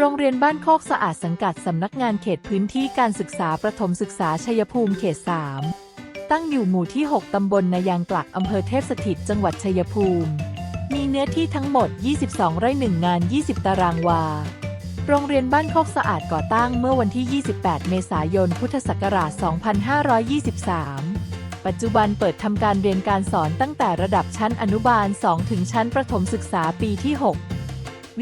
โรงเรียนบ้านโคกสะอาดสังกัดสำนักงานเขตพื้นที่การศึกษาประถมศึกษาชัยภูมิเขต 3 ตั้งอยู่หมู่ที่ 6 ตำบลนายางกลักอำเภอเทพสถิตจังหวัดชัยภูมิ มีเนื้อที่ทั้งหมด 22 ไร่ 1 งาน 20 ตารางวา โรงเรียนบ้านโคกสะอาดก่อตั้งเมื่อวันที่ 28 เมษายน พุทธศักราช 2523ปัจจุบันเปิดทำการเรียนการสอนตั้งแต่ระดับชั้นอนุบาล 2 ถึงชั้นประถมศึกษาปีที่ 6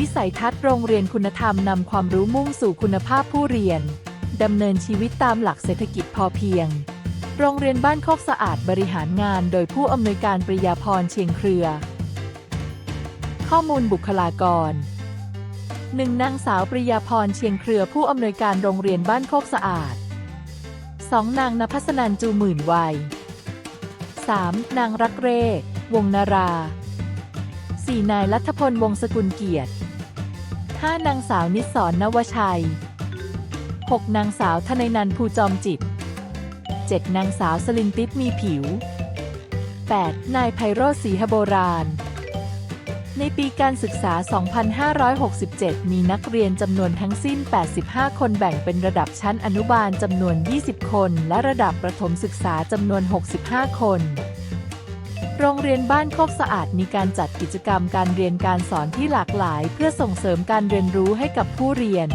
วิสัยทัศน์โรงเรียนคุณธรรมนำความรู้มุ่งสู่คุณภาพผู้เรียน ดำเนินชีวิตตามหลักเศรษฐกิจพอเพียง โรงเรียนบ้านโคกสะอาดบริหารงานโดยผู้อำนวยการปริยาพรเชียงเครือ ข้อมูลบุคลากรหนึ่งนางสาวปริยาพรเชียงเครือผู้อำนวยการโรงเรียนบ้านโคกสะอาด 2. นางนภัสนันจูหมื่นวัย 3. นางรักเร่ วงนารา 4. นายรัฐพล วงศกุลเกียรติ 5. นางสาวนิสสรนวชัย 6. นางสาวธนัยนันภูจอมจิต 7. นางสาวสลินติปมีผิว 8. นายไพโรจน์ศรีหโบราณ ในปีการศึกษา 2567 มีนักเรียนจำนวนทั้งสิ้น 85 คนแบ่งเป็นระดับชั้นอนุบาลจำนวน 20 คน และระดับประถมศึกษาจำนวน 65 คน โรงเรียนบ้านโคกสะอาดมีการจัดกิจกรรมการเรียนการสอนที่หลากหลาย เพื่อส่งเสริมการเรียนรู้ให้กับผู้เรียน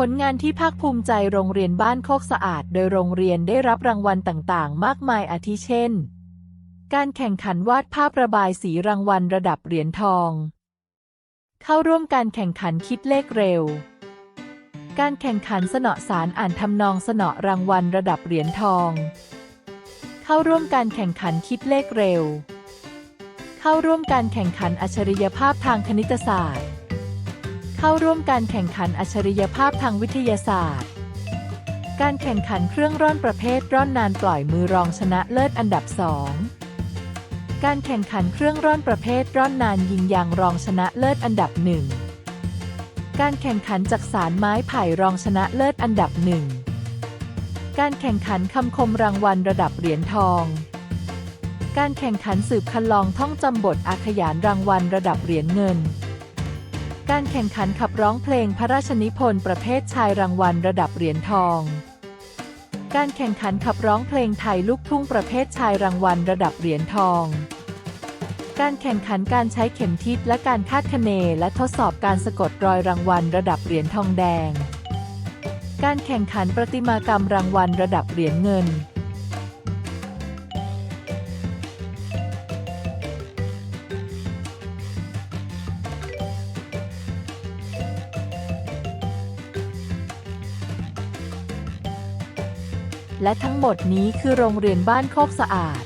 ผลงานที่ภาคภูมิใจโรงเรียนบ้านโคกสะอาด โดยโรงเรียนได้รับรางวัลต่างๆ มากมายอาทิเช่น การแข่งขันวาดภาพระบายสีรางวัลระดับเหรียญทอง เข้าร่วมการแข่งขันคิดเลขเร็ว การแข่งขันสนอสารอ่านทำนองสนอรางวัลระดับเหรียญทอง เข้าร่วมการแข่งขันคิดเลขเร็ว เข้าร่วมการแข่งขันอัจฉริยภาพทางคณิตศาสตร์ เข้าร่วมการแข่งขันอัจฉริยภาพทางวิทยาศาสตร์ การแข่งขันเครื่องร่อนประเภทร่อนนานปล่อยมือรองชนะเลิศอันดับ 2 การแข่งขันเครื่องร่อนประเภทร่อนนานยิงยางรองชนะเลิศอันดับหนึ่งการแข่งขันจักสารไม้ไผ่รองชนะเลิศอันดับหนึ่งการแข่งขันคำคมรางวัลระดับเหรียญทองการแข่งขันสืบคันลองท่องจำบทอาขยานรางวัลระดับเหรียญเงิน การแข่งขันขับร้องเพลงพระราชนิพนธ์ประเภทชายรางวัลระดับเหรียญทอง การแข่งขันขับร้องเพลงไทยลูกทุ่งประเภทชายรางวัลระดับเหรียญทอง การแข่งขันการใช้เข็มทิศและการคาดคะเนและทดสอบการสะกดรอยรางวัลระดับเหรียญทองแดง การแข่งขันประติมากรรมรางวัลระดับเหรียญเงิน และทั้งหมดนี้คือโรงเรียนบ้านโคกสะอาด